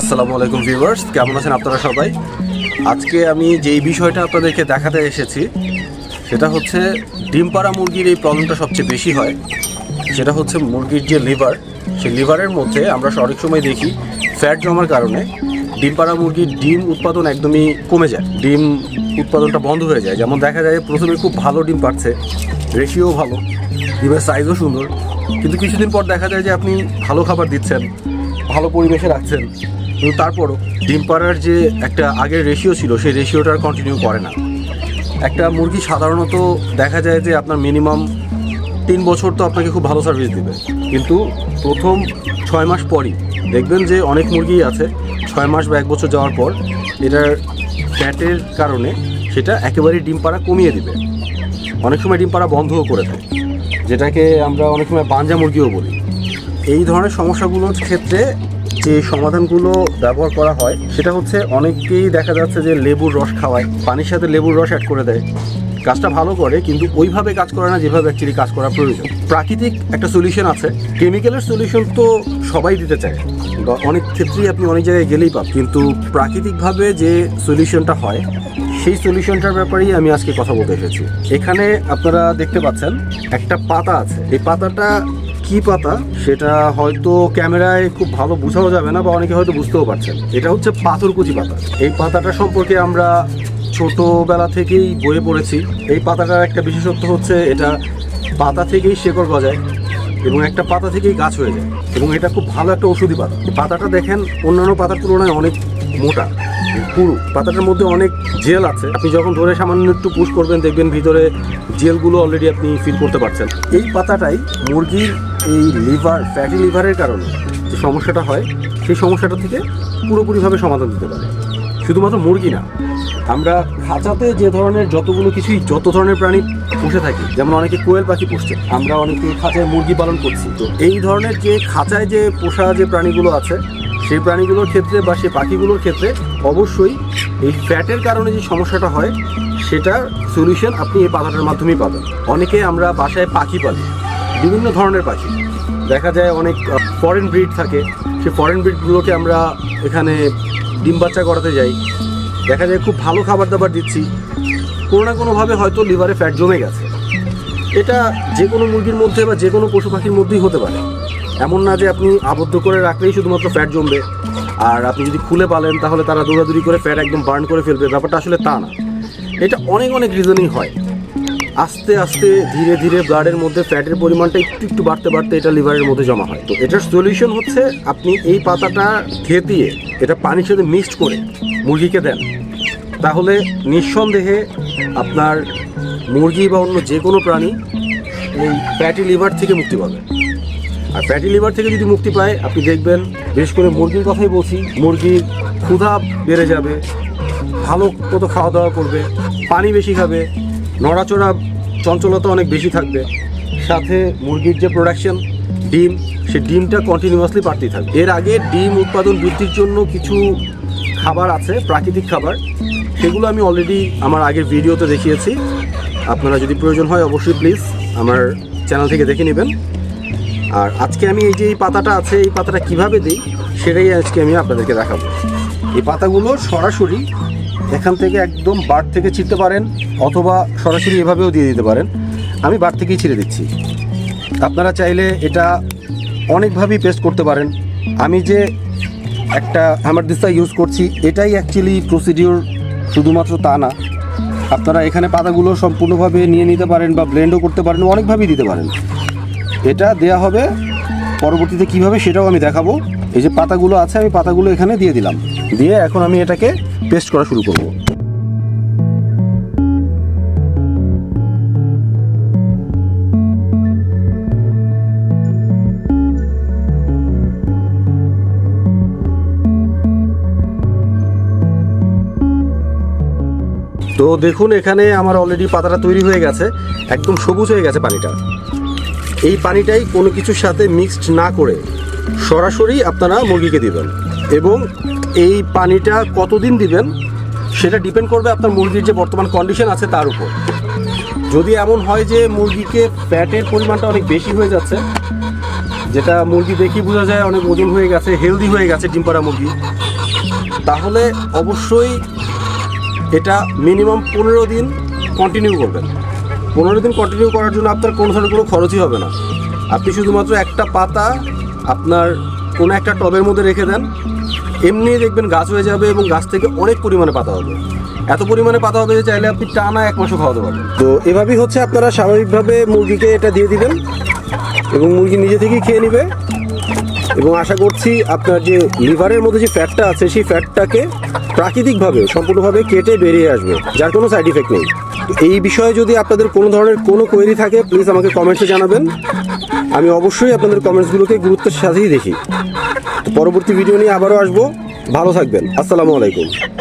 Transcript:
আসসালামু আলাইকুম ভিউয়ার্স, কেমন আছেন আপনারা সবাই? আজকে আমি যেই বিষয়টা আপনাদেরকে দেখাতে এসেছি, সেটা হচ্ছে ডিম পাড়া মুরগির এই প্রবলেমটা সবচেয়ে বেশি হয়। সেটা হচ্ছে মুরগির যে লিভার, সেই লিভারের মধ্যে আমরা অনেক সময় দেখি ফ্যাট জমার কারণে ডিম পাড়া মুরগির ডিম উৎপাদন একদমই কমে যায়। ডিম উৎপাদনটা বন্ধ হয়ে যায়। যেমন দেখা যায় প্রথমে খুব ভালো ডিম পাচ্ছে রেশিও ভালো, ডিমের সাইজও সুন্দর, কিন্তু কিছুদিন পর দেখা যায় যে আপনি ভালো খাবার দিচ্ছেন, ভালো পরিবেশে রাখছেন কিন্তু তারপরও ডিম পাড়ার যে একটা আগের রেশিও ছিল, সেই রেশিওটা আর কন্টিনিউ করে না। একটা মুরগি সাধারণত দেখা যায় যে আপনার মিনিমাম তিন বছর তো আপনাকে খুব ভালো সার্ভিস দেবে। কিন্তু প্রথম ছয় মাস পরই দেখবেন যে অনেক মুরগি আছে, ছয় মাস বা এক বছর যাওয়ার পর এটার ফ্যাটের কারণে সেটা একেবারেই ডিম পাড়া কমিয়ে দিবে। অনেক সময় ডিম পাড়া বন্ধও করে দেয় যেটাকে আমরা অনেক সময় বাঞ্জা মুরগিও বলি। এই ধরনের সমস্যাগুলোর ক্ষেত্রে যে সমাধানগুলো ব্যবহার করা হয়, সেটা হচ্ছে অনেকেই দেখা যাচ্ছে যে লেবুর রস খাওয়ায়, পানির সাথে লেবুর রস অ্যাড করে দেয়। কাজটা ভালো করে, কিন্তু ওইভাবে কাজ করে না যেভাবে অ্যাকচুয়ালি কাজ করা প্রয়োজন। প্রাকৃতিক একটা সলিউশন আছে। কেমিক্যালের সলিউশন তো সবাই দিতে চায়। অনেক ক্ষেত্রেই আপনি অনেক জায়গায় গেলেই পাবেন। কিন্তু প্রাকৃতিকভাবে যে সলিউশনটা হয়, সেই সলিউশনটার ব্যাপারেই আমি আজকে কথা বলতে এসেছি। এখানে আপনারা দেখতে পাচ্ছেন, একটা পাতা আছে। এই পাতাটা কি পাতা সেটা হয়তো ক্যামেরায় খুব ভালো বোঝাও যাবে না বা অনেকে হয়তো বুঝতেও পারছেন। এটা হচ্ছে পাথরকুচি পাতা। এই পাতাটা সম্পর্কে আমরা ছোটবেলা থেকেই বয়ে পড়েছি। এই পাতাটার একটা বিশেষত্ব হচ্ছে এটা পাতা থেকেই শেকড় গজায় এবং একটা পাতা থেকেই গাছ হয়ে যায় এবং এটা খুব ভালো একটা ওষুধি পাতা। পাতাটা দেখেন অন্যান্য পাতার তুলনায় অনেক মোটা। পুরু পাতাটার মধ্যে অনেক জেল আছে। আপনি যখন ধরে সামান্য একটু পুশ করবেন, দেখবেন ভিতরে জেলগুলো অলরেডি আপনি ফিল করতে পারছেন। এই পাতাটাই মুরগির এই লিভার ফ্যাটি লিভারের কারণে যে সমস্যাটা হয়, সেই সমস্যাটা থেকে পুরোপুরিভাবে সমাধান দিতে পারে। শুধুমাত্র মুরগি না, আমরা খাঁচাতে যে ধরনের যতগুলো কিছুই যত ধরনের প্রাণী পুষে থাকি, যেমন অনেকে কোয়েল পাখি পুষছে, আমরা অনেকে খাঁচায় মুরগি পালন করছি। তো এই ধরনের যে খাঁচায় যে পোষা যে প্রাণীগুলো আছে সেই প্রাণীগুলোর ক্ষেত্রে বা সেই পাখিগুলোর ক্ষেত্রে অবশ্যই এই ফ্যাটের কারণে যে সমস্যাটা হয়, সেটার সলিউশন আপনি এই পাতাটার মাধ্যমেই পাবেন। অনেকে আমরা বাসায় পাখি পালি, বিভিন্ন ধরনের পাখি। দেখা যায় অনেক ফরেন ব্রিড থাকে। সেই ফরেন ব্রিডগুলোকে আমরা এখানে ডিম বাচ্চা করাতে যাই। দেখা যায় খুব ভালো খাবার দাবার দিচ্ছি। কোনো না কোনোভাবে হয়তো লিভারে ফ্যাট জমে গেছে। এটা যে কোনো মুরগির মধ্যে বা যে কোনো পশু পাখির মধ্যেই হতে পারে। এমন না যে আপনি আবদ্ধ করে রাখলেই শুধুমাত্র ফ্যাট জমবে। আর আপনি যদি খুলে পালেন, তাহলে তারা দৌড়াদৌড়ি করে ফ্যাট একদম বার্ন করে ফেলবে। ব্যাপারটা আসলে তা না। এটা অনেক অনেক রিজনিং হয়। আস্তে আস্তে, ধীরে ধীরে ব্লাডের মধ্যে ফ্যাটের পরিমাণটা একটু একটু বাড়তে বাড়তে এটা লিভারের মধ্যে জমা হয়। তো এটার সলিউশন হচ্ছে আপনি এই পাতাটা থেতিয়ে এটা পানির সাথে মিক্সড করে মুরগিকে দেন। তাহলে নিঃসন্দেহে আপনার মুরগি বা অন্য যে কোনো প্রাণী এই ফ্যাটি লিভার থেকে মুক্তি পাবে। ফ্যাটি লিভার থেকে যদি মুক্তি পায়, আপনি দেখবেন, বিশেষ করে মুরগির কথাই বলছি, মুরগির ক্ষুধা বেড়ে যাবে, ভালো মতো খাওয়া দাওয়া করবে, পানি বেশি খাবে, নড়াচড়া চঞ্চলতা অনেক বেশি থাকবে। সাথে মুরগির যে প্রোডাকশন ডিম, সে ডিমটা কন্টিনিউয়াসলি বাড়তেই থাকবে। এর আগে ডিম উৎপাদন বৃদ্ধির জন্য কিছু খাবার আছে, প্রাকৃতিক খাবার। সেগুলো আমি অলরেডি আমার আগের ভিডিওতে দেখিয়েছি। আপনারা যদি প্রয়োজন হয়, অবশ্যই প্লিজ আমার চ্যানেল থেকে দেখে নেবেন। আর আজকে আমি এই যে এই পাতাটা আছে, এই পাতাটা কীভাবে দিই, সেটাই আজকে আমি আপনাদেরকে দেখাবো। এই পাতাগুলো সরাসরি এখান থেকে একদম বার থেকে ছিঁড়তে পারেন, অথবা সরাসরি এভাবেও দিয়ে দিতে পারেন। আমি বার থেকেই ছিঁড়ে দিচ্ছি। আপনারা চাইলে এটা অনেকভাবেই পেস্ট করতে পারেন। আমি যে একটা হ্যামার দিস্তা ইউজ করছি, এটাই অ্যাকচুয়ালি প্রসিডিওর শুধুমাত্র তা না। আপনারা এখানে পাতাগুলো সম্পূর্ণভাবে নিয়ে নিতে পারেন বা ব্লেন্ডও করতে পারেন, অনেকভাবেই দিতে পারেন। এটা দেয়া হবে। পরবর্তীতে কীভাবে সেটাও আমি দেখাবো। এই যে পাতাগুলো আছে, আমি পাতাগুলো এখানে দিয়ে দিলাম। দিয়ে এখন আমি এটাকে পেস্ট করা শুরু করব। তো দেখুন, এখানে আমার অলরেডি পাতাটা তৈরি হয়ে গেছে। একদম সবুজ হয়ে গেছে পানিটা। এই পানিটাই কোনো কিছুর সাথে মিক্সড না করে সরাসরি আপনারা মুরগিকে দিবেন। এবং এই পানিটা কতদিন দিবেন, সেটা ডিপেন্ড করবে আপনার মুরগির যে বর্তমান কন্ডিশন আছে তার উপর। যদি এমন হয় যে মুরগিকে ফ্যাটের পরিমাণটা অনেক বেশি হয়ে যাচ্ছে, যেটা মুরগি দেখি বোঝা যায় অনেক ওজন হয়ে গেছে হেলদি হয়ে গেছে ডিম পাড়া মুরগি, তাহলে অবশ্যই এটা মিনিমাম পনেরো দিন কন্টিনিউ করবেন। পনেরো দিন কন্টিনিউ করার জন্য আপনার কোনো ধরনের কোনো খরচই হবে না। আপনি শুধুমাত্র একটা পাতা আপনার কোনো একটা টবের মধ্যে রেখে দেন। এমনি দেখবেন গাছ হয়ে যাবে এবং গাছ থেকে অনেক পরিমাণে পাতা হবে। এত পরিমাণে পাতা হবে যে চাইলে আপনি টানা এক মাসও খাওয়াতে পারবেন। তো এভাবেই হচ্ছে আপনারা স্বাভাবিকভাবে মুরগিকে এটা দিয়ে দিবেন এবং মুরগি নিজে থেকেই খেয়ে নেবে। এবং আশা করছি আপনার যে লিভারের মধ্যে যে ফ্যাটটা আছে, সেই ফ্যাটটাকে প্রাকৃতিকভাবে, সম্পূর্ণভাবে কেটে বেরিয়ে আসবে, যার কোনো সাইড ইফেক্ট নেই। এই বিষয়ে যদি আপনাদের কোনো ধরনের কোনো কোয়েরি থাকে প্লিজ আমাকে কমেন্টসে জানাবেন। আমি অবশ্যই আপনাদের কমেন্টসগুলোকে গুরুত্বের সাথেই দেখি। পরবর্তী ভিডিও নিয়ে আবারও আসব। ভালো থাকবেন। আসসালামু আলাইকুম।